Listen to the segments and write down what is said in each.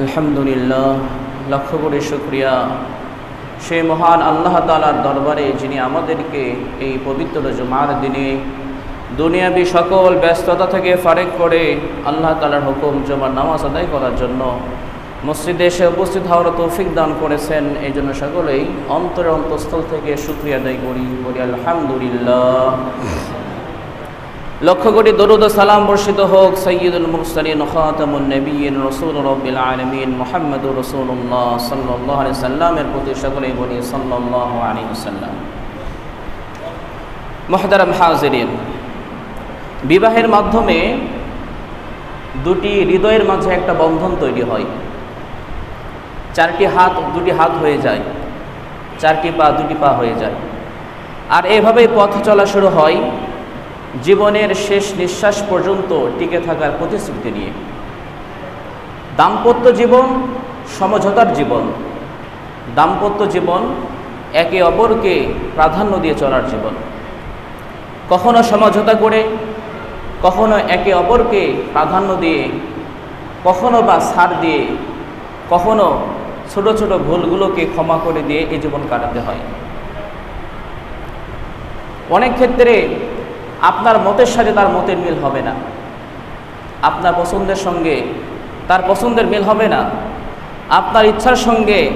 আলহামদুলিল্লাহ, লক্ষ করে শুক্রিয়া। সে মহান আল্লাহ তালার দরবারে যিনি আমাদেরকে এই পবিত্র জুমার দিনে দুনিয়াবি সকল ব্যস্ততা থেকে ফারেক করে আল্লাহ তালার হুকুম জমার নামাজ আদায় করার জন্য মসজিদে এসে উপস্থিত হওয়ার তৌফিক দান করেছেন, এই জন্য সকলেই অন্তরের অন্তঃস্থল থেকে শুক্রিয়া আদায় করি, বলি আলহামদুলিল্লাহ। লক্ষ কোটি দরুদ সালাম বর্ষিত হোক সৈয়দুল মুরসালিন খাতামুন নবীন রসুল রবিল আলমিন মোহাম্মদুর রসুল্লাহ সাল্লাহ আলি সাল্লামের প্রতি সকলেই বলি সাল্লাহ আলী সাল্লাম হাজরিন, বিবাহের মাধ্যমে দুটি হৃদয়ের মাঝে একটা বন্ধন তৈরি হয়। চারটি হাত, দুটি হাত হয়ে যায়, চারটি পা, দুটি পা হয়ে যায়। আর এভাবেই পথ চলা শুরু হয় জীবনের শেষ নিঃশ্বাস পর্যন্ত টিকে থাকার প্রতিশ্রুতি নিয়ে। দাম্পত্য জীবন, সমঝোতার জীবন। দাম্পত্য জীবন, একে অপরকে প্রাধান্য দিয়ে চলার জীবন। কখনো সমঝোতা করে, কখনো একে অপরকে প্রাধান্য দিয়ে, কখনো বা ছাড় দিয়ে, কখনো ছোট ছোট ভুলগুলোকে ক্ষমা করে দিয়ে এই জীবন কাটাতে হয়। অনেক ক্ষেত্রে আপনার মতের সাথে তার মতের মিল হবে না। আপনার পছন্দের সঙ্গে তার পছন্দের মিল হবে না। আপনার ইচ্ছার সঙ্গে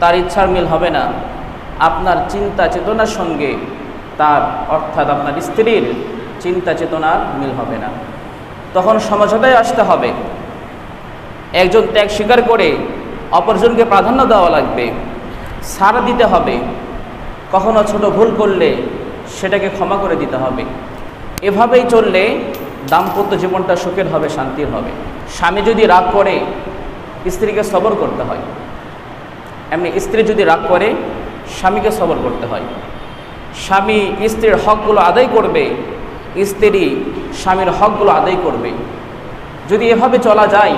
তার ইচ্ছার মিল হবে না। আপনার চিন্তা চেতনার সঙ্গে তার, অর্থাৎ আপনার স্ত্রীর চিন্তা চেতনার মিল হবে না। তখন সমঝোতায় আসতে হবে। একজন ত্যাগ স্বীকার করে অপরজনকে প্রাধান্য দেওয়া লাগবে। সারা দিতে হবে। কখনো ছোট ভুল করলে সেটাকে ক্ষমা করে দিতে হবে। এভাবেই চললে দাম্পত্য জীবনটা সুখের হবে, শান্তির হবে। স্বামী যদি রাগ করে, স্ত্রীকে সবর করতে হয়। এমনি স্ত্রী যদি রাগ করে, স্বামীকে সবর করতে হয়। স্বামী স্ত্রীর হকগুলো আদায় করবে, স্ত্রী স্বামীর হকগুলো আদায় করবে। যদি এভাবে চলা যায়,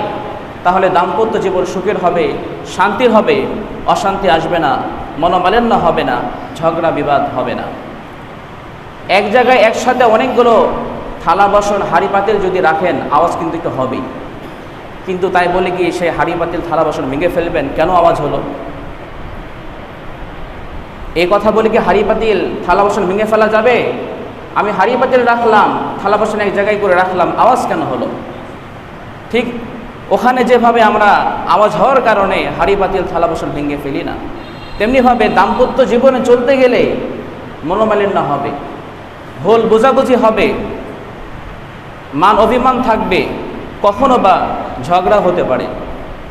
তাহলে দাম্পত্য জীবন সুখের হবে, শান্তির হবে, অশান্তি আসবে না, মনোমালিন্য হবে না, ঝগড়া বিবাদ হবে না। এক জায়গায় একসাথে অনেকগুলো থালা বাসন, হাড়ি পাতিল যদি রাখেন, আওয়াজ কিন্তু একটু হবেই। কিন্তু তাই বলে কি সেই হাড়ি পাতিল, থালা বাসন ভেঙে ফেলবেন? কেন আওয়াজ হলো? এই কথা বলে কি হাড়ি পাতিল, থালা বাসন ভেঙে ফেলা যাবে? আমি হাড়ি পাতিল রাখলাম, থালা বাসন এক জায়গায় করে রাখলাম, আওয়াজ কেন হলো? ঠিক ওখানে যেভাবে আমরা আওয়াজ হওয়ার কারণে হাড়ি পাতিল, থালা বাসন ভেঙে ফেলি না, তেমনিভাবে দাম্পত্য জীবনে চলতে গেলে মনোমালিন্য হবে। ভুল বোঝাবুঝি হবে। মান অভিমান থাকবে। কখনো বা ঝগড়া হতে পারে।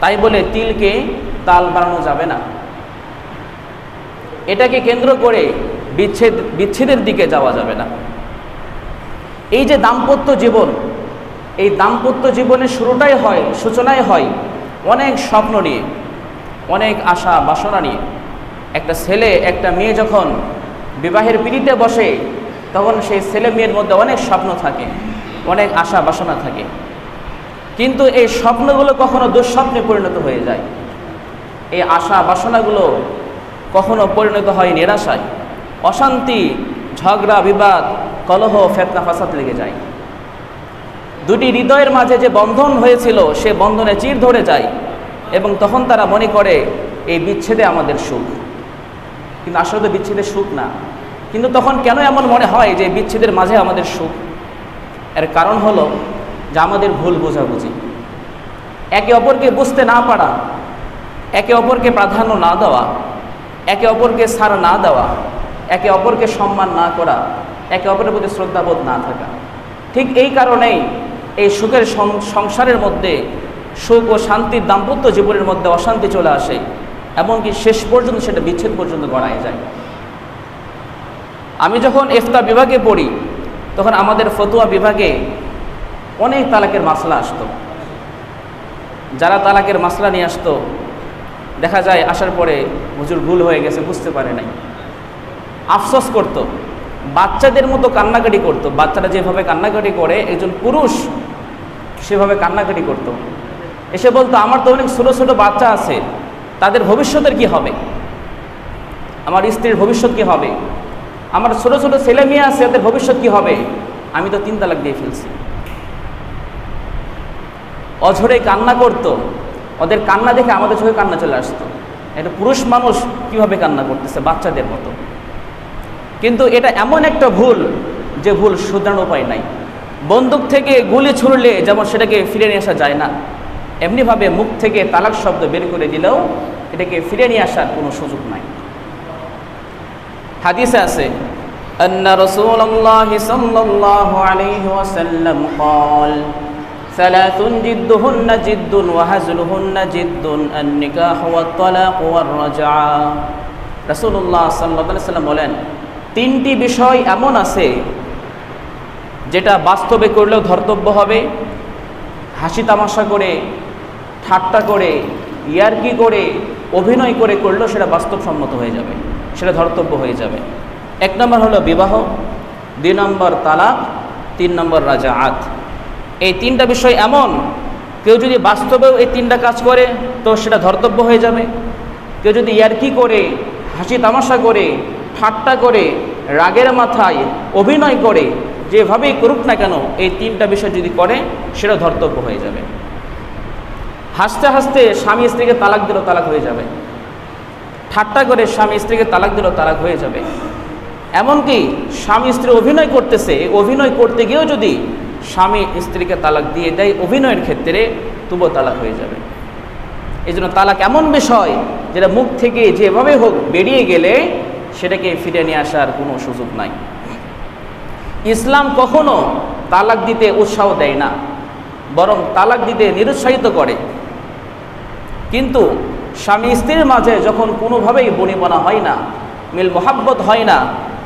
তাই বলে তিলকে তাল বাড়ানো যাবে না। এটাকে কেন্দ্র করে বিচ্ছেদ, বিচ্ছেদের দিকে যাওয়া যাবে না। এই যে দাম্পত্য জীবন, এই দাম্পত্য জীবনের শুরুটাই হয়, সূচনাই হয় অনেক স্বপ্ন নিয়ে, অনেক আশা বাসনা নিয়ে। একটা ছেলে, একটা মেয়ে যখন বিবাহের পিড়িতে বসে তখন সেই ছেলে মেয়ের মধ্যে অনেক স্বপ্ন থাকে, অনেক আশা বাসনা থাকে। কিন্তু এই স্বপ্নগুলো কখনো দুঃস্বপ্নে পরিণত হয়ে যায়। এই আশা বাসনাগুলো কখনো পরিণত হয় নিরাশায়। অশান্তি, ঝগড়া, বিবাদ, কলহ, ফেতনা, ফাসাদ লেগে যায়। দুটি হৃদয়ের মাঝে যে বন্ধন হয়েছিল, সে বন্ধনে চির ধরে যায় এবং তখন তারা মনে করে, এই বিচ্ছেদে আমাদের সুখ। কিন্তু আসলে তো বিচ্ছেদের সুখ না। কিন্তু তখন কেন এমন মনে হয় যে বিচ্ছেদের মাঝে আমাদের সুখ? এর কারণ হলো যে আমাদের ভুল বোঝাবুঝি। একে অপরকে বুঝতে না পারা, একে অপরকে প্রাধান্য না দেওয়া, একে অপরকে সার না দেওয়া, একে অপরকে সম্মান না করা, একে অপরের প্রতি শ্রদ্ধাবোধ না থাকা। ঠিক এই কারণেই এই সুখের সংসারের মধ্যে সুখ ও শান্তির দাম্পত্য জীবনের মধ্যে অশান্তি চলে আসে, এমনকি শেষ পর্যন্ত সেটা বিচ্ছেদ পর্যন্ত গড়ায় যায়। আমি যখন ইফতা বিভাগে পড়ি, তখন আমাদের ফতুয়া বিভাগে অনেক তালাকের মাসলা আসতো। যারা তালাকের মাসলা নিয়ে আসতো, দেখা যায় আসার পরে হুজুর ভুল হয়ে গেছে, বুঝতে পারে নাই। আফসোস করত। বাচ্চাদের মতো কান্নাকাটি করত। বাচ্চারা যেভাবে কান্নাকাটি করে, একজন পুরুষ সেভাবে কান্নাকাটি করত। এসে বলতো, আমার তো অনেক ছোটো ছোটো বাচ্চা আছে, তাদের ভবিষ্যতের কি হবে? আমার স্ত্রীর ভবিষ্যৎ কি হবে? আমার ছোট ছোট ছেলে মেয়ে আছে ওদের ভবিষ্যৎ কি হবে? আমি তো তিন তালাক দিয়ে ফেলছি। অঝরে কান্না করত। ওদের কান্না দেখে আমাদের চোখে কান্না চলে আসতো। একটা পুরুষ মানুষ কীভাবে কান্না করতেছে বাচ্চাদের মতো? কিন্তু এটা এমন একটা ভুল যে ভুল শুধরানোর উপায় নাই। বন্দুক থেকে গুলি ছুড়লে যেমন সেটাকে ফিরে নিয়ে আসা যায় না, এমনিভাবে মুখ থেকে তালাক শব্দ বের করে দিলেও এটাকে ফিরে নিয়ে আসার কোনো সুযোগ নাই। হাদিসে আছে أن رسول الله صلى الله عليه وسلم قال ثلاث جدهن جد وهزلهن جد النكاح والطلاق والرجعة رسول الله صلى الله عليه وسلم বলেন তিনটি বিষয় এমন আছে যেটা বাস্তবে করলেও ধর্তব্য হবে হাসি তামাশা করে ঠাট্টা করে ইয়ারকি করে অভিনয় করে করলেও সেটা বাস্তবসম্মত হয়ে যাবে সেটা ধর্তব্য হয়ে যাবে। এক নম্বর হলো বিবাহ, দুই নম্বর তালাক, তিন নম্বর রাজা আত এই তিনটা বিষয় এমন, কেউ যদি বাস্তবেও এই তিনটা কাজ করে, তো সেটা ধর্তব্য হয়ে যাবে। কেউ যদি ইয়ারকি করে, হাসি তামাশা করে, ঠাট্টা করে, রাগের মাথায় অভিনয় করে, যেভাবেই করুক না কেন, এই তিনটা বিষয় যদি করে, সেটা ধর্তব্য হয়ে যাবে। হাসতে হাসতে স্বামী স্ত্রীকে তালাক দিল তালাক হয়ে যাবে। ঠাট্টা করে স্বামী স্ত্রীকে তালাক দিল, তালাক হয়ে যাবে। এমনকি স্বামী স্ত্রী অভিনয় করতেছে, অভিনয় করতে গিয়েও যদি স্বামী স্ত্রীকে তালাক দিয়ে দেয়, অভিনয়ের ক্ষেত্রে তবুও তালাক হয়ে যাবে। এই জন্য তালাক এমন বিষয় যেটা মুখ থেকে যেভাবে হোক বেরিয়ে গেলে সেটাকে ফিরে নিয়ে আসার কোনো সুযোগ নাই। ইসলাম কখনো তালাক দিতে উৎসাহ দেয় না, বরং তালাক দিতে নিরুৎসাহিত করে। কিন্তু স্বামী স্ত্রীর মাঝে যখন কোনোভাবেই বনিবনা হয় না, মিল মোহাব্বত হয় না,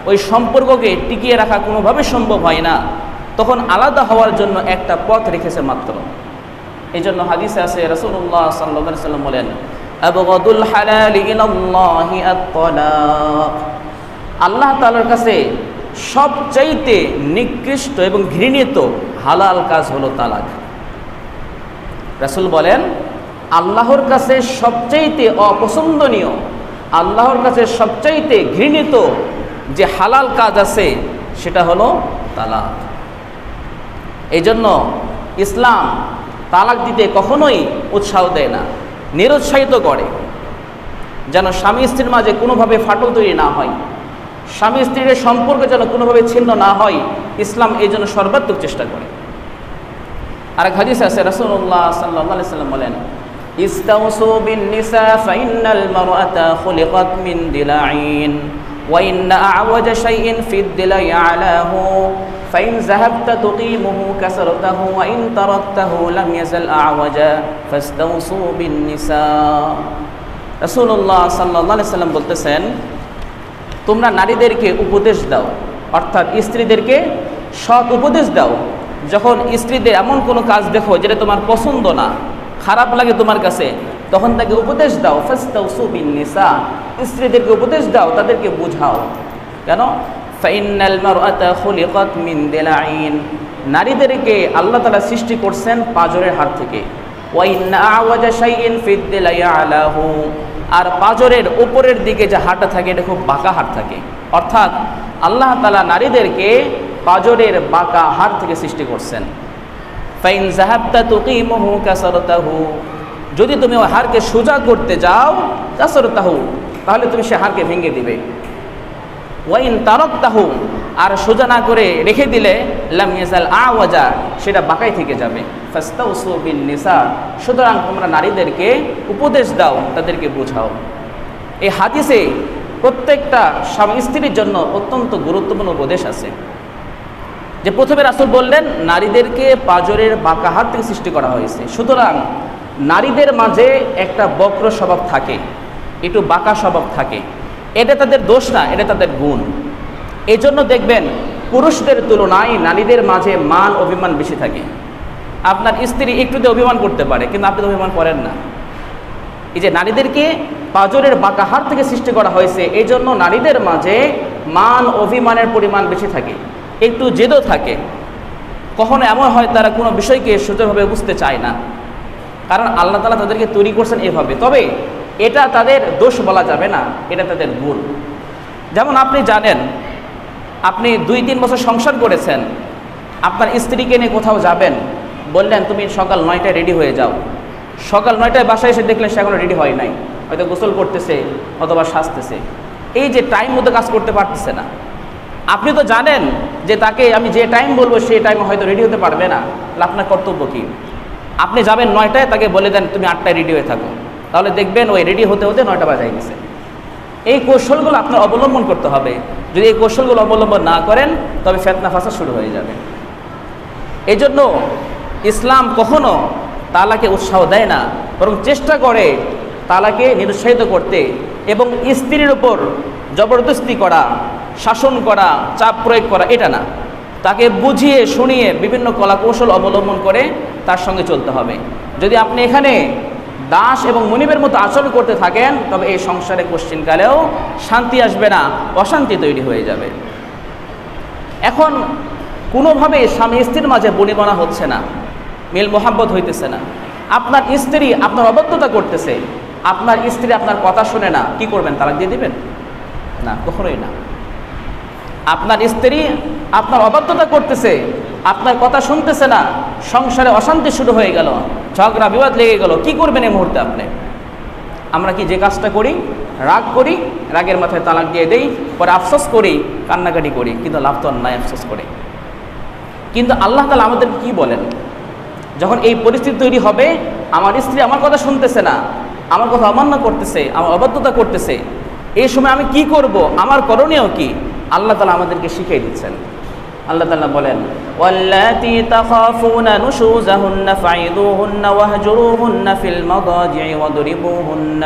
ওই সম্পর্ককে টিকিয়ে রাখা কোনোভাবে সম্ভব হয় না, তখন আলাদা হওয়ার জন্য একটা পথ রেখেছে মাত্র। এই জন্য হাদিসে আছে রসুল্লাহ সাল্লা সাল্লাম বলেন আল্লাহ তালার কাছে সবচাইতে নিকৃষ্ট এবং ঘৃণিত হালাল কাজ হলো তালাক। রাসূল বলেন আল্লাহর কাছে সবচাইতে অপছন্দনীয়, আল্লাহর কাছে সবচাইতে ঘৃণিত যে হালাল কাজ আছে, সেটা হলো তালাক। এই জন্য ইসলাম তালাক দিতে কখনোই উৎসাহ দেয় না, নিরুৎসাহিত করে। যেন স্বামী স্ত্রীর মাঝে কোনোভাবে ফাটল তৈরি না হয়, স্বামী স্ত্রীর সম্পর্ক যেন কোনোভাবে ছিন্ন না হয়, ইসলাম এই জন্য সর্বাত্মক চেষ্টা করে। আর এক হাদিস আছে, রাসূলুল্লাহ সাল্লাল্লাহু আলাইহি সাল্লাম বলেন নিসা ফাইনাল মারআতা খুলিকাত মিন দিলাইন ওয়া ইন্না আ'ওয়াজা শাইইন ফিদ দিলাই আলাহু, ফাইন যাহাবতা তুকিমুহু কাসরতাহু, ওয়া ইন তারাকতাহু লাম ইয়াজাল আ'ওয়াজা, ফাস্তাউসু বিন নিসা রাসূলুল্লাহ সাল্লাল্লাহু আলাইহি সাল্লাম বলতেছেন, তোমরা নারীদেরকে উপদেশ দাও, অর্থাৎ স্ত্রীদেরকে সৎ উপদেশ দাও। যখন স্ত্রীদের এমন কোনো কাজ দেখো যেটা তোমার পছন্দ না খারাপ লাগে তোমার কাছে, তখন তাকে উপদেশ দাও ফাস্তাউ সুবিন নিসা স্ত্রীদেরকে উপদেশ দাও, তাদেরকে বুঝাও। কেন? ফাইনাল মারআতা খুলিকাত মিন দিলাইন। নারীদেরকে আল্লাহ তাআলা সৃষ্টি করছেন পাজরের হাত থেকে। ওয়া ইন্না আওয়াজা শাইইন ফিদ দিলাই আলাহু। আর পাজরের উপরের দিকে যে হাটটা থাকে, এটা খুব বাঁকা হাট থাকে। অর্থাৎ আল্লাহ তালা নারীদেরকে পাজরের বাঁকা হাট থেকে সৃষ্টি করছেন। ফাইন জাহাবতা তুকিমহু কাসরতাহু। যদি তুমি ওই হারকে সোজা করতে যাও কাসরতাহু, তাহলে তুমি সে হারকে ভেঙে দিবে। ওয়াইন তারকতাহু, আর সোজা না করে রেখে দিলে লাম ইয়াজাল আওয়াজা, সেটা বাঁকাই থেকে যাবে। ফাস্তাউসু বিন নিসা, সুতরাং তোমরা নারীদেরকে উপদেশ দাও, তাদেরকে বোঝাও। এই হাদিসে প্রত্যেকটা স্বামী স্ত্রীর জন্য অত্যন্ত গুরুত্বপূর্ণ উপদেশ আছে। যে প্রথমে রাসুল বললেন, নারীদেরকে পাজরের বাঁকা হাত থেকে সৃষ্টি করা হয়েছে। সুতরাং নারীদের মাঝে একটা বক্র স্বভাব থাকে, একটু বাঁকা স্বভাব থাকে। এটা তাদের দোষ না, এটা তাদের গুণ। এই জন্য দেখবেন, পুরুষদের তুলনায় নারীদের মাঝে মান অভিমান বেশি থাকে। আপনার স্ত্রী একটুতে অভিমান করতে পারে, কিন্তু আপনি অভিমান করেন না। এই যে নারীদেরকে পাজরের বাঁকা হাত থেকে সৃষ্টি করা হয়েছে এই জন্য নারীদের মাঝে মান অভিমানের পরিমাণ বেশি থাকে। একটু জেদও থাকে। কখনো এমন হয় তারা কোনো বিষয়কে সোজাভাবে বুঝতে চায় না। কারণ আল্লাহ তালা তাদেরকে তৈরি করছেন এভাবে। তবে এটা তাদের দোষ বলা যাবে না, এটা তাদের গুণ যেমন আপনি জানেন, আপনি দুই তিন বছর সংসার করেছেন, আপনার স্ত্রীকে নিয়ে কোথাও যাবেন, বললেন, তুমি সকাল নয়টায় রেডি হয়ে যাও। সকাল নয়টায় বাসায় এসে দেখলেন সে এখনও রেডি হয় নাই। হয়তো গোসল করতেছে অথবা সাজতেছে। এই যে টাইম মতো কাজ করতে পারতেছে না। আপনি তো জানেন যে তাকে আমি যে টাইম বলব সেই টাইমে হয়তো রেডি হতে পারবে না। আপনার কর্তব্য কী? আপনি যাবেন নয়টায়, তাকে বলে দেন, তুমি আটটায় রেডি হয়ে থাকো। তাহলে দেখবেন ওই রেডি হতে হতে নয়টা বাজাই গেছে। এই কৌশলগুলো আপনার অবলম্বন করতে হবে। যদি এই কৌশলগুলো অবলম্বন না করেন, তবে ফেতনা ফাঁসা শুরু হয়ে যাবে। এই জন্য ইসলাম কখনো তালাকে উৎসাহ দেয় না, বরং চেষ্টা করে তালাকে নিরুৎসাহিত করতে এবং স্ত্রীর উপর জবরদস্তি করা শাসন করা, চাপ প্রয়োগ করা, এটা না। তাকে বুঝিয়ে, শুনিয়ে বিভিন্ন কলাকৌশল অবলম্বন করে তার সঙ্গে চলতে হবে। যদি আপনি এখানে দাস এবং মনিবের মতো আচরণ করতে থাকেন, তবে এই সংসারে কোশ্চিনকালেও শান্তি আসবে না, অশান্তি তৈরি হয়ে যাবে। এখন কোনোভাবে স্বামী স্ত্রীর মাঝে বনিবনা হচ্ছে না, মিল মোহাব্বত হইতেছে না। আপনার স্ত্রী আপনার অবদ্ধতা করতেছে, আপনার স্ত্রী আপনার কথা শুনে না, কি করবেন, তালাক দিয়ে দিবেন? না, কখনোই না। আপনার স্ত্রী আপনার অবাধ্যতা করতেছে, আপনার কথা শুনতেছে না, সংসারে অশান্তি শুরু হয়ে গেল, ঝগড়া বিবাদ লেগে গেল, কি করবেন এই মুহূর্তে আপনি? আমরা কি যে কাজটা করি, রাগ করি, রাগের মাথায় তালাক দিয়ে দেই, পরে আফসোস করি, কান্নাকাটি করি, কিন্তু লাভ তো নাই আফসোস করে। কিন্তু আল্লাহ তালা আমাদের কি বলেন? যখন এই পরিস্থিতি তৈরি হবে, আমার স্ত্রী আমার কথা শুনতেছে না, আমার কথা অমান্য করতেছে, আমার অবাধ্যতা করতেছে, এই সময় আমি কি করব? আমার করণীয় কি? আল্লাহ তালা আমাদেরকে শিখিয়ে দিচ্ছেন আল্লাহ তালা বলেন واللاتي تخافون نشوزهن فعظوهن واهجروهن في المضاجع واضربوهن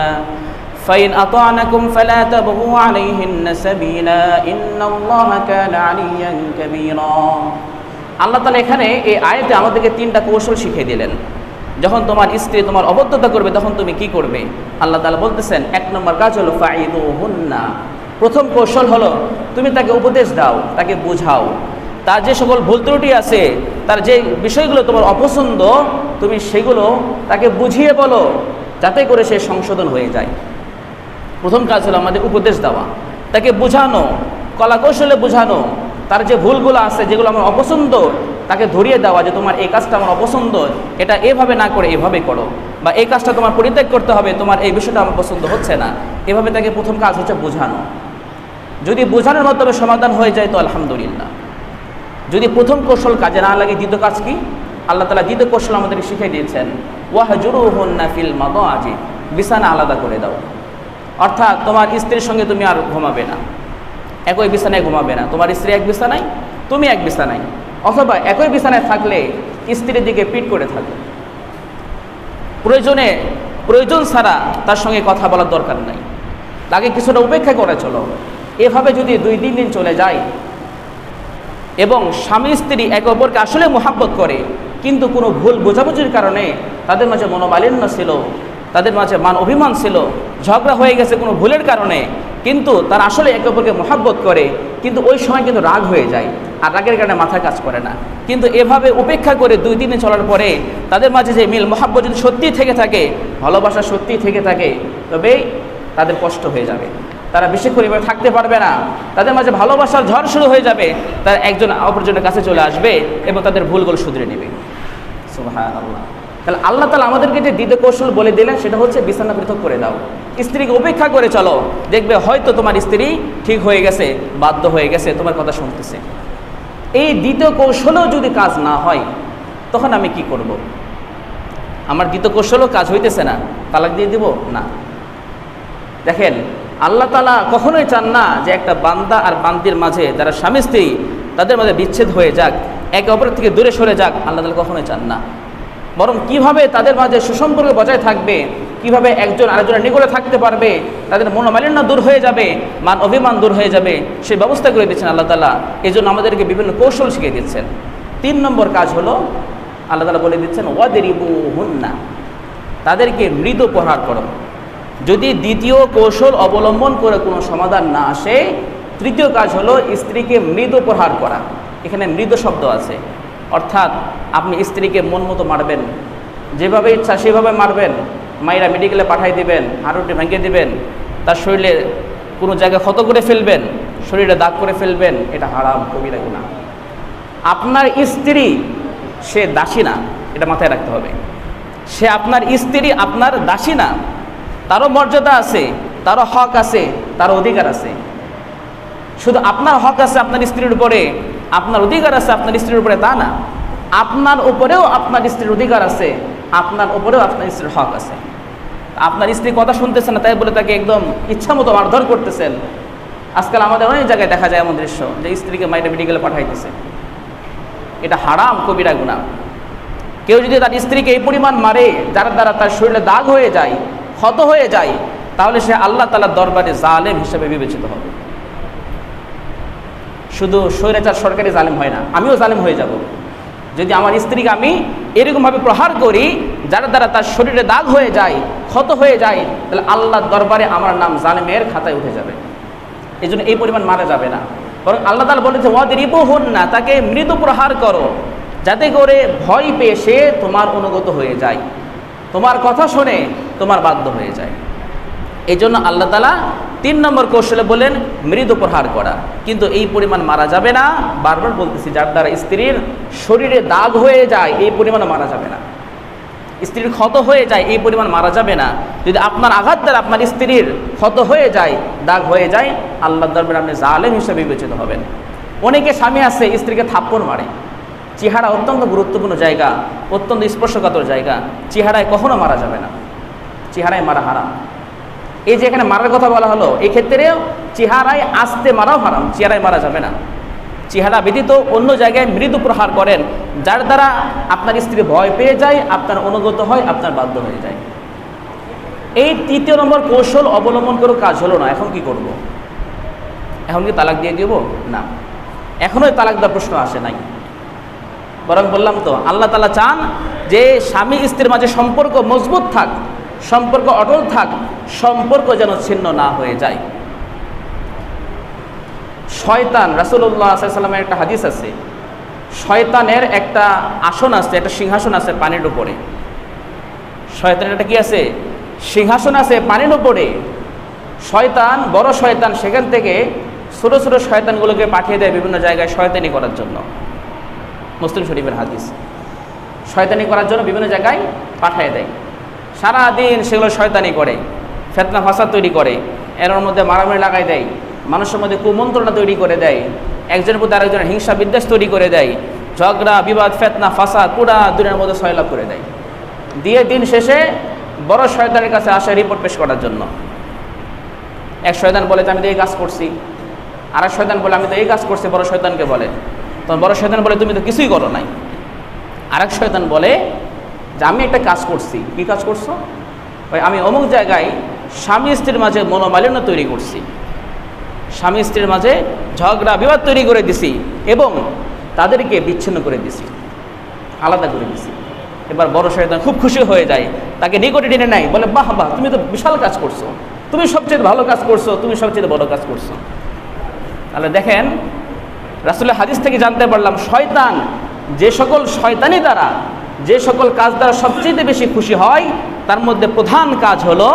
فإن أطعنكم فلا تبغوا عليهن سبيلا إن الله كان عليا كبيرا আল্লাহ তালা এখানে এই আয়তে আমাদেরকে তিনটা কৌশল শিখিয়ে দিলেন যখন তোমার স্ত্রী তোমার অবদ্ধতা করবে তখন তুমি কি করবে আল্লাহ তালা বলতেছেন এক নম্বর কাজ হলো ফাইদু হুন্না প্রথম কৌশল হলো, তুমি তাকে উপদেশ দাও, তাকে বোঝাও। তার যে সকল ভুল ত্রুটি আছে, তার যে বিষয়গুলো তোমার অপছন্দ, তুমি সেগুলো তাকে বুঝিয়ে বলো, যাতে করে সে সংশোধন হয়ে যায়। প্রথম কাজ হলো আমাদের উপদেশ দেওয়া। তাকে বোঝানো, কলা কৌশলে বোঝানো, তার যে ভুলগুলো আছে, যেগুলো আমার অপছন্দ, তাকে ধরিয়ে দেওয়া যে তোমার এই কাজটা আমার অপছন্দ, এটা এভাবে না করে এভাবে করো। বা এই কাজটা তোমার পরিত্যাগ করতে হবে, তোমার এই বিষয়টা আমার পছন্দ হচ্ছে না। এভাবে তাকে প্রথম কাজ হচ্ছে বোঝানো। বোঝানোর মাধ্যমে সমাধান হয়ে যায় তো আলহামদুলিল্লাহ। যদি প্রথম কৌশল কাজে না লাগে, দ্বিতীয় কাজ কি? আল্লাহ তালা দ্বিতীয় কৌশল আমাদেরকে শিখিয়ে দিয়েছেন ওয়াহজুরু হন্না ফিল মাদ আজি বিছানা আলাদা করে দাও। অর্থাৎ তোমার স্ত্রীর সঙ্গে তুমি আর ঘুমাবে না। একই বিছানায় ঘুমাবে না। তোমার স্ত্রী এক বিছানায়, তুমি এক বিছানায়। অথবা একই বিছানায় থাকলে স্ত্রীর দিকে পিট করে থাকো। প্রয়োজনে, প্রয়োজন ছাড়া তার সঙ্গে কথা বলার দরকার নাই। তাকে কিছুটা উপেক্ষা করে চলো। এভাবে যদি দুই, তিন দিন চলে যায় এবং স্বামী, স্ত্রী একে অপরকে আসলে মোহাব্বত করে, কিন্তু কোনো ভুল বোঝাবুঝির কারণে তাদের মাঝে মনোমালিন্য ছিল, তাদের মাঝে মান অভিমান ছিল, ঝগড়া হয়ে গেছে কোনো ভুলের কারণে, কিন্তু তারা আসলে একে অপরকে মোহাব্বত করে, কিন্তু ওই সময় কিন্তু রাগ হয়ে যায় আর রাগের কারণে মাথা কাজ করে না। কিন্তু এভাবে উপেক্ষা করে দুই দিনে চলার পরে তাদের মাঝে যে মিল মোহাব্বত যদি সত্যিই থেকে থাকে, ভালোবাসা সত্যিই থেকে থাকে, তবেই তাদের কষ্ট হয়ে যাবে। তারা বেশি পরিমাণে থাকতে পারবে না। তাদের মাঝে ভালোবাসার ঝড় শুরু হয়ে যাবে, তারা একজন অপরজনের কাছে চলে আসবে এবং তাদের ভুলগুলো শুধরে নেবে। সুবহানাল্লাহ। তাহলে আল্লাহ তালা আমাদেরকে যে দ্বিতীয় কৌশল বলে দিলেন, সেটা হচ্ছে বিছানা পৃথক করে দাও। স্ত্রীকে উপেক্ষা করে চলো, দেখবে হয়তো তোমার স্ত্রী ঠিক হয়ে গেছে, বাধ্য হয়ে গেছে, তোমার কথা শুনতেছে। এই দ্বিতীয় কৌশলও যদি কাজ না হয়, তখন আমি কি করব। আমার দ্বিতীয় কৌশলও কাজ হইতেছে না, তালাক দিয়ে দিব? না। দেখেন আল্লাহ তালা কখনোই চান না যে একটা বান্দা আর বান্দির মাঝে যারা স্বামী স্ত্রী, তাদের মাঝে বিচ্ছেদ হয়ে যাক, একে অপরের থেকে দূরে সরে যাক, আল্লাহ তালা কখনোই চান না। বরং কীভাবে তাদের মাঝে সুসম্পর্ক বজায় থাকবে, কীভাবে একজন আরেকজনের নিকটে থাকতে পারবে, তাদের মনোমালিন্য দূর হয়ে যাবে, মান অভিমান দূর হয়ে যাবে সেই ব্যবস্থা করে দিচ্ছেন আল্লাহ তালা এই জন্য আমাদেরকে বিভিন্ন কৌশল শিখিয়ে দিচ্ছেন তিন নম্বর কাজ হলো, আল্লাহ তালা বলে দিচ্ছেন ওয়াদেরিবু হুন্না তাদেরকে মৃদু প্রহার করো। যদি দ্বিতীয় কৌশল অবলম্বন করে কোনো সমাধান না আসে, তৃতীয় কাজ হলো স্ত্রীকে মৃদ প্রহার করা। এখানে মৃদ শব্দ আছে। অর্থাৎ আপনি স্ত্রীকে মন মতো মারবেন। যেভাবে ইচ্ছা সেভাবে মারবেন। মায়েরা মেডিকেলে পাঠাই দিবেন হাড়ুটি ভেঙে দিবেন, তার শরীরে কোনো জায়গায় ক্ষত করে ফেলবেন, শরীরে দাগ করে ফেলবেন, এটা হারাম, কবিরা গুণা আপনার স্ত্রী, সে দাসী না, এটা মাথায় রাখতে হবে। সে আপনার স্ত্রী, আপনার দাসী না তারও মর্যাদা আছে, তারও হক আছে তার অধিকার আছে। শুধু আপনার হক আছে আপনার স্ত্রীর উপরে, আপনার অধিকার আছে আপনার স্ত্রীর উপরে তা না। আপনার উপরেও আপনার স্ত্রীর অধিকার আছে, আপনার উপরেও আপনার স্ত্রীর হক আছে। আপনার স্ত্রী কথা শুনতেছে না, তাই বলে তাকে একদম ইচ্ছা মতো মারধর করতেছেন। আজকাল আমাদের অনেক জায়গায় দেখা যায় এমন দৃশ্য, যে স্ত্রীকে মাইনে মেডিকেলে পাঠাইতেছে। এটা হারাম, কবিরা গুণা কেউ যদি তার স্ত্রীকে এই পরিমাণ মারে, যার দ্বারা তার শরীরে দাগ হয়ে যায় ক্ষত হয়ে যায়, তাহলে সে আল্লাহ তালার দরবারে জালেম হিসেবে বিবেচিত হবে। শুধু স্বৈরাচার সরকারি জালেম হয় না, আমিও জালেম হয়ে যাব। যদি আমার স্ত্রীকে আমি এরকমভাবে প্রহার করি, যার দ্বারা তার শরীরে দাগ হয়ে যায়, ক্ষত হয়ে যায়, তাহলে আল্লাহর দরবারে আমার নাম জালেমের খাতায় উঠে যাবে। এই জন্য এই পরিমাণ মারা যাবে না। বরং আল্লাহ তালা বলেছে ওয়াদের রিপু হন না তাকে মৃদু প্রহার করো। যাতে করে ভয় পেয়ে সে তোমার অনুগত হয়ে যায়। তোমার কথা শুনে তোমার বাধ্য হয়ে যায়। এই জন্য আল্লাহ তালা তিন নম্বর কৌশলে বলেন মৃদু প্রহার করা। কিন্তু এই পরিমাণ মারা যাবে না। বারবার বলতেছি, যার দ্বারা স্ত্রীর শরীরে দাগ হয়ে যায়, এই পরিমাণ মারা যাবে না। স্ত্রীর ক্ষত হয়ে যায়, এই পরিমাণ মারা যাবে না। যদি আপনার আঘাত দ্বারা আপনার স্ত্রীর ক্ষত হয়ে যায়, দাগ হয়ে যায় আল্লাহ দরবার আপনি জালেম হিসেবে বিবেচিত হবেন। অনেকে স্বামী আছে, স্ত্রীকে থাপ্পড় মারে। চেহারা অত্যন্ত গুরুত্বপূর্ণ জায়গা, অত্যন্ত স্পর্শকাতর জায়গা। চেহারায় কখনো মারা যাবে না। চেহারায় মারা হারাম। এই যে এখানে মারার কথা বলা হলো এই ক্ষেত্রেও চেহারায় আসতে মারাও হারাম, চেহারায় মারা যাবে না। চেহারা ব্যতীত অন্য জায়গায় মৃদু প্রহার করেন, যার দ্বারা আপনার স্ত্রী ভয় পেয়ে যায়, আপনার অনুগত হয়, আপনার বাধ্য হয়ে যায়। এই তৃতীয় নম্বর কৌশল অবলম্বন করে কাজ হলো না, এখন কি করব। এখন কি তালাক দিয়ে দিব? না। এখনোই তালাক দেওয়ার প্রশ্ন আসে নাই। বরং বললাম তো, আল্লাহ তালা চান যে স্বামী স্ত্রীর মাঝে সম্পর্ক মজবুত থাক, সম্পর্ক অটল থাক, সম্পর্ক যেন ছিন্ন না হয়ে যায়। শয়তান রাসুল্লাহ সাল্লামের একটা হাদিস আছে। শয়তানের একটা আসন আছে, একটা সিংহাসন আছে পানির উপরে। শয়তানের একটা কি আছে? সিংহাসন আছে পানির উপরে। শয়তান, বড় শয়তান, সেখান থেকে ছোট ছোট শয়তানগুলোকে পাঠিয়ে দেয় বিভিন্ন জায়গায় শয়তানি করার জন্য। মুসলিম শরীফের হাদিস। শয়তানি করার জন্য বিভিন্ন জায়গায় পাঠিয়ে দেয়। সারাদিন সেগুলো শয়তানি করে, ফেতনা, ফাসাদ তৈরি করে, এর মধ্যে মারামারি লাগাই দেয়, মানুষের মধ্যে কুমন্ত্রণা তৈরি করে দেয়, একজনের প্রতি আরেকজনের হিংসা বিদ্বেষ তৈরি করে দেয়, ঝগড়া, বিবাদ, ফেতনা, ফাসাদ পুরা দুনিয়ার মধ্যে সয়লাভ করে দেয়। দিয়ে দিন শেষে বড় শয়তানের কাছে আসে রিপোর্ট পেশ করার জন্য। এক শয়তান বলে, আমি তো এই কাজ করছি। আর শয়তান বলে, আমি তো এই কাজ করছি। বড় শয়তানকে বলে। তখন বড় শয়তান বলে, তুমি তো কিছুই করো নাই। আরেক শয়তান বলে, যে আমি একটা কাজ করছি। কি কাজ করছ? ওই আমি অমুক জায়গায় স্বামী স্ত্রীর মাঝে মনোমালিন্য তৈরি করছি। স্বামী স্ত্রীর মাঝে ঝগড়া, বিবাদ তৈরি করে দিছি এবং তাদেরকে বিচ্ছিন্ন করে দিছি, আলাদা করে দিছি। এবার বড় শয়তান খুব খুশি হয়ে যায়, তাকে নিকটে টেনে নেয়, বলে, বাহ বাহ, তুমি তো বিশাল কাজ করছ। তুমি সবচেয়ে ভালো কাজ করছ, তুমি সবচেয়ে বড় কাজ করছ। তাহলে দেখেন রাসুলের হাদিস থেকে জানতে পারলাম, শয়তান যে সকল শয়তানি দ্বারা, যে সকল কাজ দ্বারা সবচেয়ে বেশি খুশি হয়, তার মধ্যে প্রধান কাজ হলো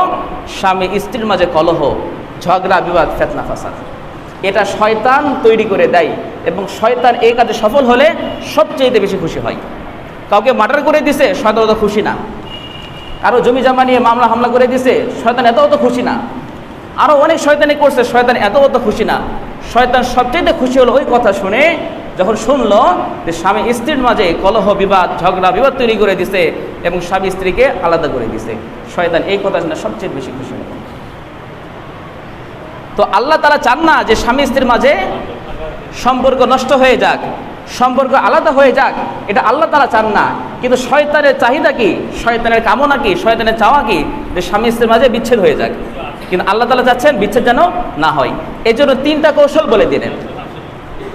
স্বামী স্ত্রীর মাঝে কলহ, ঝগড়া, বিবাদ, ফেতনা, ফাসাদ। এটা শয়তান তৈরি করে দেয় এবং শয়তান এই কাজে সফল হলে সবচেয়ে বেশি খুশি হয়। কাউকে মার্ডার করে দিছে, শয়তান অত খুশি না। আরও জমি জামা নিয়ে মামলা হামলা করে দিছে, শয়তান এত অত খুশি না। আরও অনেক শয়তানি করছে, শয়তান এত অত খুশি না। শয়তান সবচেয়ে খুশি হলো ওই কথা শুনে যখন শুনলো যে স্বামী স্ত্রীর মাঝে কলহ, বিবাদ, ঝগড়া, বিবাদ তৈরি করে দিছে এবং স্বামী স্ত্রীকে আলাদা করে দিছে। শয়তান এই কথা শুনে সবচেয়ে বেশি খুশি হলো। তো আল্লাহ তারা চান না যে স্বামী স্ত্রীর মাঝে সম্পর্ক নষ্ট হয়ে যাক, সম্পর্ক আলাদা হয়ে যাক, এটা আল্লাহ তারা চান না। কিন্তু শয়তানের চাহিদা কি? শয়তানের কামনা কি? শয়তানের চাওয়া কি? যে স্বামী স্ত্রীর মাঝে বিচ্ছেদ হয়ে যাক। কিন্তু আল্লাহ তালা চাচ্ছেন বিচ্ছেদ যেন না হয় এই জন্য তিনটা কৌশল বলে দিলেন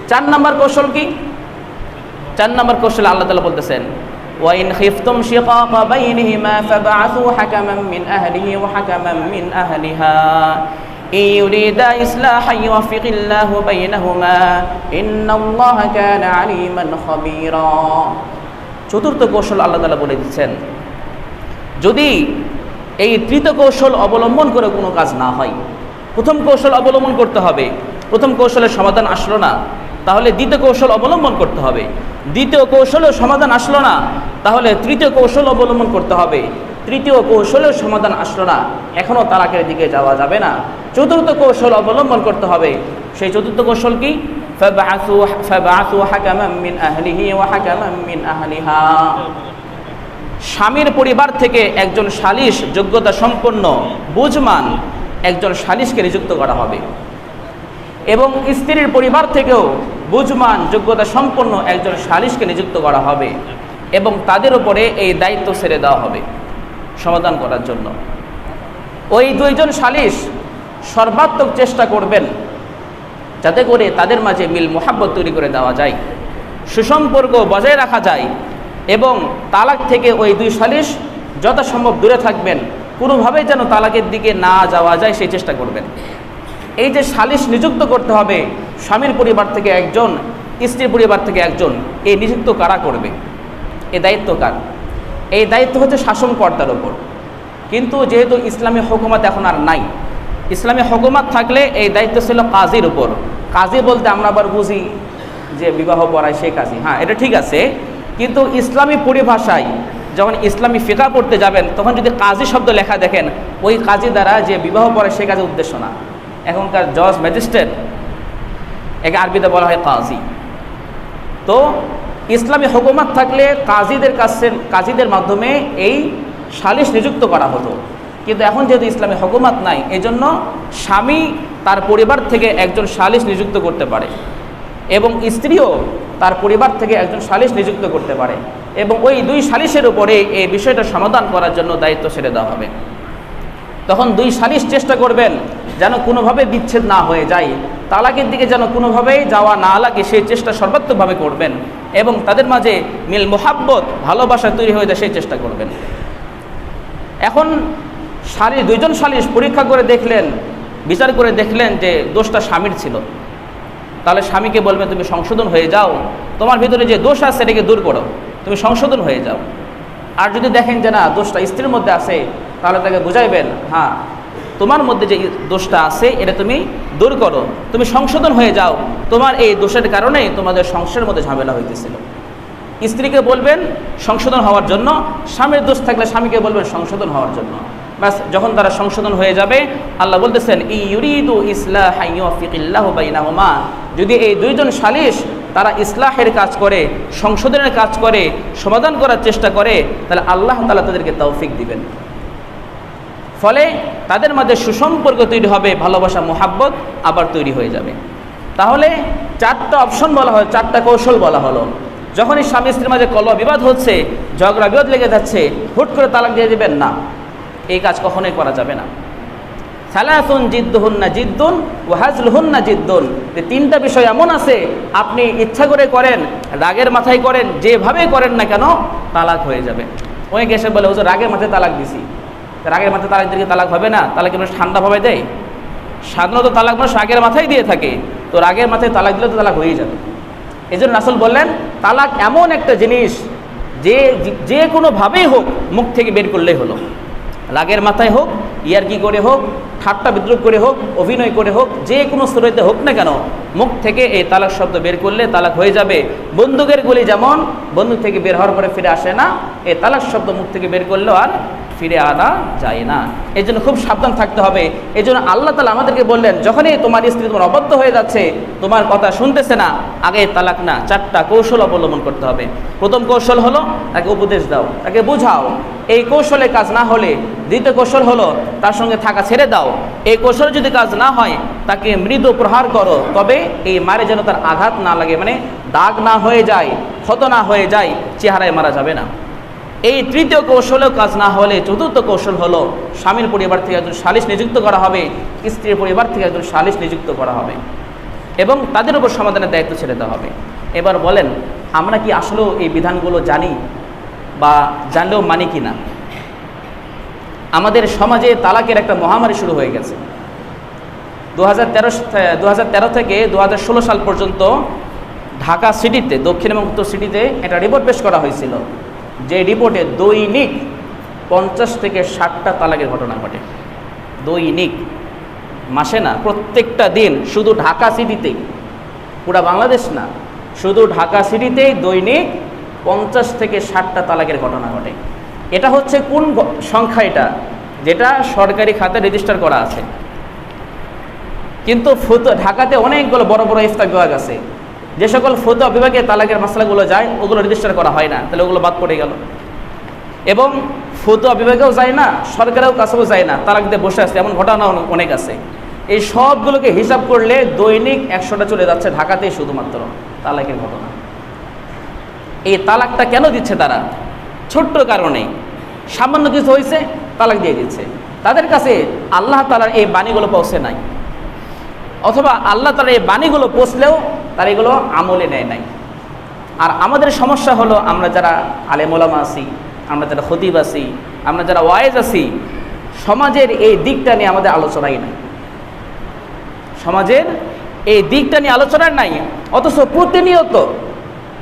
চার নম্বর কৌশল কি চার নম্বর কৌশল আল্লাহ তালা বলতেছেন وإن خفتم شقاق بينهما فابعثوا حكما من أهله وحكما من أهلها إن يريدا إصلاحا يوفق الله بينهما إن الله كان عليما خبيرا চতুর্থ কৌশল আল্লাহ তালা বলে দিচ্ছেন যদি এই তৃতীয় কৌশল অবলম্বন করে কোনো কাজ না হয় প্রথম কৌশল অবলম্বন করতে হবে প্রথম কৌশলের সমাধান আসলো না তাহলে দ্বিতীয় কৌশল অবলম্বন করতে হবে দ্বিতীয় কৌশলেও সমাধান আসলো না তাহলে তৃতীয় কৌশল অবলম্বন করতে হবে তৃতীয় কৌশলেও সমাধান আসলো না এখনও তালাকের দিকে যাওয়া যাবে না চতুর্থ কৌশল অবলম্বন করতে হবে সেই চতুর্থ কৌশল কি فَبَعَثُوا فَبَعَثُوا حَكَمًا مِّنْ أَهْلِهِ وَحَكَمًا مِّنْ أَهْلِهَا স্বামীর পরিবার থেকে একজন সালিশ যোগ্যতা সম্পন্ন বুঝমান একজন সালিশকে নিযুক্ত করা হবে। এবং স্ত্রীর পরিবার থেকেও বুঝমান যোগ্যতা সম্পন্ন একজন সালিশকে নিযুক্ত করা হবে এবং তাদের উপরে এই দায়িত্ব ছেড়ে দেওয়া হবে সমাধান করার জন্য। ওই দুইজন সালিশ সর্বাত্মক চেষ্টা করবেন যাতে করে তাদের মাঝে মিল মোহাব্বত তৈরি করে দেওয়া যায়, সুসম্পর্ক বজায় রাখা যায় এবং তালাক থেকে ওই দুই সালিশ যথাসম্ভব দূরে থাকবেন। কোনোভাবেই যেন তালাকের দিকে না যাওয়া যায়, সেই চেষ্টা করবেন। এই যে সালিশ নিযুক্ত করতে হবে, স্বামীর পরিবার থেকে একজন, স্ত্রীর পরিবার থেকে একজন এই নিযুক্ত কারা করবে? এই দায়িত্ব কার? এই দায়িত্ব হচ্ছে শাসনকর্তার ওপর কিন্তু যেহেতু ইসলামী হুকুমত এখন আর নাই, ইসলামী হুকুমত থাকলে এই দায়িত্ব ছিল কাজীর উপর। কাজী বলতে আমরা আবার বুঝি যে বিবাহ পড়ায় সে কাজী। হ্যাঁ এটা ঠিক আছে। কিন্তু ইসলামী পরিভাষায় যখন ইসলামী ফিকা পড়তে যাবেন, তখন যদি কাজী শব্দ লেখা দেখেন, ওই কাজী দ্বারা যে বিবাহ করে সে কাজের উদ্দেশ্য না। এখনকার জজ ম্যাজিস্ট্রেট, একে আরবিতে বলা হয় কাজী। তো ইসলামী হুকুমত থাকলে কাজীদের কাছে কাজীদের মাধ্যমে এই সালিশ নিযুক্ত করা হতো। কিন্তু এখন যেহেতু ইসলামী হুকুমত নাই, এজন্য স্বামী তার পরিবার থেকে একজন সালিশ নিযুক্ত করতে পারে। এবং স্ত্রীও তার পরিবার থেকে একজন সালিশ নিযুক্ত করতে পারে এবং ওই দুই সালিশের উপরে এই বিষয়টা সমাধান করার জন্য দায়িত্ব ছেড়ে দেওয়া হবে। তখন দুই সালিশ চেষ্টা করবেন যেন কোনোভাবে বিচ্ছেদ না হয়ে যায়। তালাকের দিকে যেন কোনোভাবেই যাওয়া না লাগে, সেই চেষ্টা সর্বাত্মকভাবে করবেন এবং তাদের মাঝে মিল মোহাব্বত, ভালোবাসা তৈরি হয়ে যায়, সেই চেষ্টা করবেন। এখন সালি দুইজন সালিশ পরীক্ষা করে দেখলেন, বিচার করে দেখলেন যে দোষটা স্বামীর ছিল। তাহলে স্বামীকে বলবেন তুমি সংশোধন হয়ে যাও। তোমার ভিতরে যে দোষ আছে সেটাকে দূর করো। তুমি সংশোধন হয়ে যাও। আর যদি দেখেন যে না, দোষটা স্ত্রীর মধ্যে আছে, তাহলে তাকে বুঝাইবেন হ্যাঁ তোমার মধ্যে যে দোষটা আছে, এটা তুমি দূর করো। তুমি সংশোধন হয়ে যাও। তোমার এই দোষের কারণে তোমাদের সংসারের মধ্যে ঝামেলা হইতেছিল। স্ত্রীকে বলবেন, সংশোধন হওয়ার জন্য। স্বামীর দোষ থাকলে স্বামীকে বলবেন, সংশোধন হওয়ার জন্য। ব্যাস যখন তারা সংশোধন হয়ে যাবে, আল্লাহ বলতেছেন ইউরিদু ইসলাহ বাইনাহুমা। যদি এই দুইজন সালিশ তারা ইসলাহের কাজ করে, সংশোধনের কাজ করে, সমাধান করার চেষ্টা করে, তাহলে আল্লাহ তালা তাদেরকে তৌফিক দিবেন। ফলে তাদের মাঝে সুসম্পর্ক তৈরি হবে, ভালোবাসা, মোহাব্বত আবার তৈরি হয়ে যাবে। তাহলে চারটা অপশন বলা হয় চারটা কৌশল বলা হলো। যখনই স্বামী স্ত্রীর মাঝে কল বিবাদ হচ্ছে, ঝগড়া বিবাদ লেগে যাচ্ছে, হুট করে তালাক দিয়ে দেবেন, না। এই কাজ কখনোই করা যাবে না। সালাসুন জিদ্দুহুন্না জিদ্দুন ও হাজলুহুন্না জিদ্দুন। তিনটা বিষয় এমন আছে, আপনি ইচ্ছা করে করেন, রাগের মাথায় করেন, যেভাবে করেন না কেন, তালাক হয়ে যাবে। অনেকে এসে বলে, হুজুর, রাগের মাথায় তালাক দিছি। রাগের মাথায় তালাক দিলে তালাক হবে না? তালাক মানুষ ঠান্ডাভাবে দেয়? সাধারণত তালাক মানুষ রাগের মাথায় দিয়ে থাকে। তো রাগের মাথায় তালাক দিলে তো তালাক হয়েই যাবে। এই জন্য রাসুল বললেন, তালাক এমন একটা জিনিস, যে যে কোনোভাবেই হোক, মুখ থেকে বের করলেই হলো। রাগের মাথায় হোক, ইয়ারকি করে হোক, ঠাট্টা বিদ্রুপ করে হোক, অভিনয় করে হোক, যে কোনো স্তরেতে হোক না কেন, মুখ থেকে এই তালাক শব্দ বের করলে তালাক হয়ে যাবে। বন্দুকের গুলি যেমন, বন্দুক থেকে বের হওয়ার পরে ফিরে আসে না, এই তালাক শব্দ মুখ থেকে বের করলেও আর ফিরে আনা যায় না। এই জন্য খুব সাবধান থাকতে হবে। এই জন্য আল্লাহ তালা আমাদেরকে বললেন, যখনই তোমার স্ত্রী তোমার অবদ্ধ হয়ে যাচ্ছে, তোমার কথা শুনতেছে না, আগে তালাক না, চারটা কৌশল অবলম্বন করতে হবে। প্রথম কৌশল হলো, তাকে উপদেশ দাও, তাকে বুঝাও। এই কৌশলে কাজ না হলে, দ্বিতীয় কৌশল হলো, তার সঙ্গে থাকা ছেড়ে দাও। এই কৌশলে যদি কাজ না হয়, তাকে মৃদু প্রহার করো। তবে এই মারে যেন তার আঘাত না লাগে মানে দাগ না হয়ে যায়, ক্ষত না হয়ে যায়, চেহারায় মারা যাবে না। এই তৃতীয় কৌশলেও কাজ না হলে চতুর্থ কৌশল হলো স্বামীর পরিবার থেকে একজন সালিশ নিযুক্ত করা হবে, স্ত্রীর পরিবার থেকে একজন সালিশ নিযুক্ত করা হবে এবং তাদের উপর সমাধানের দায়িত্ব ছেড়ে দেওয়া হবে। এবার বলেন, আমরা কি আসলেও এই বিধানগুলো জানি বা জানলেও মানি কি না আমাদের সমাজে তালাকের একটা মহামারী শুরু হয়ে গেছে। দু হাজার থেকে দু সাল পর্যন্ত ঢাকা সিটিতে, দক্ষিণ এবং উত্তর সিটিতে একটা রিপোর্ট পেশ করা হয়েছিল। যে রিপোর্টে দৈনিক পঞ্চাশ থেকে ষাটটা তালাকের ঘটনা ঘটে। দৈনিক। মাসে না, প্রত্যেকটা দিন শুধু ঢাকা সিটিতেই। পুরা বাংলাদেশ না, শুধু ঢাকা সিটিতেই দৈনিক পঞ্চাশ থেকে ষাটটা তালাকের ঘটনা ঘটে। এটা হচ্ছে কোন সংখ্যা এটা? যেটা সরকারি খাতে রেজিস্টার করা আছে। কিন্তু ঢাকাতে অনেকগুলো বড় বড় ইফতার আছে। যে সকল ফতোয়া বিভাগে তালাকের মশলাগুলো যায়, ওগুলো রেজিস্টার করা হয় না, তাহলে ওগুলো বাদ পড়ে গেল। এবং ফতুয়া বিভাগেও যায় না সরকারেও কাছেও যায় না, তালাক দিয়ে বসে আছে, এমন ঘটনা অনেক- আছে। এই সবগুলোকে হিসাব করলে দৈনিক একশোটা চলে যাচ্ছে ঢাকাতেই শুধুমাত্র তালাকের ঘটনা। এই তালাকটা কেন দিচ্ছে তারা? ছোট্ট কারণে। সামান্য কিছু হয়েছে, তালাক দিয়ে দিচ্ছে। তাদের কাছে আল্লাহ তালার এই বাণীগুলো পৌঁছে নাই। অথবা আল্লাহ তালার এই বাণীগুলো পৌঁছলেও তারা এগুলো আমলে নেয় নাই। আর আমাদের সমস্যা হলো আমরা যারা আলেমোলামা আছি, আমরা যারা খতিব আছি, আমরা যারা ওয়াইজ আছি, সমাজের এই দিকটা নিয়ে আমাদের আলোচনাই নাই। সমাজের এই দিকটা নিয়ে আলোচনার নাই, অথচ প্রতিনিয়ত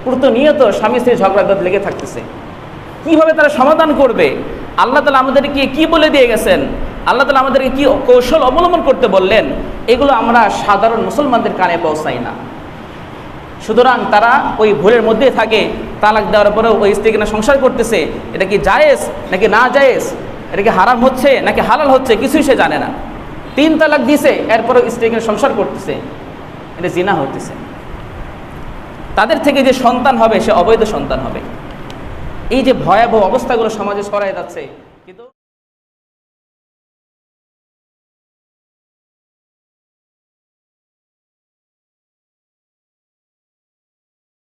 প্রতিনিয়ত স্বামী স্ত্রী ঝগড়া লেগে থাকতেছে। কীভাবে তারা সমাধান করবে? আল্লাহ তালা আমাদেরকে কি বলে দিয়ে গেছেন? আল্লাহ তালা আমাদেরকে কি কৌশল অবলম্বন করতে বললেন? এগুলো আমরা সাধারণ মুসলমানদের কানে পৌঁছাই না। সুতরাং তারা ওই ভুলের মধ্যে থাকে, তালাক দেওয়ার পরেও ওই স্ত্রী কিনা সংসার করতেছে, এটা কি জায়েজ নাকি না জায়েজ? এটা কি হারাম হচ্ছে নাকি হালাল হচ্ছে কিছুই সে জানে না। তিন তালাক দিছে, এরপরেও স্ত্রী কিনা সংসার করতেছে, এটা জিনা হতেছে তাদের থেকে যে সন্তান হবে, সে অবৈধ সন্তান হবে। এই যে ভয়াবহ অবস্থাগুলো সমাজে ছড়ায় যাচ্ছে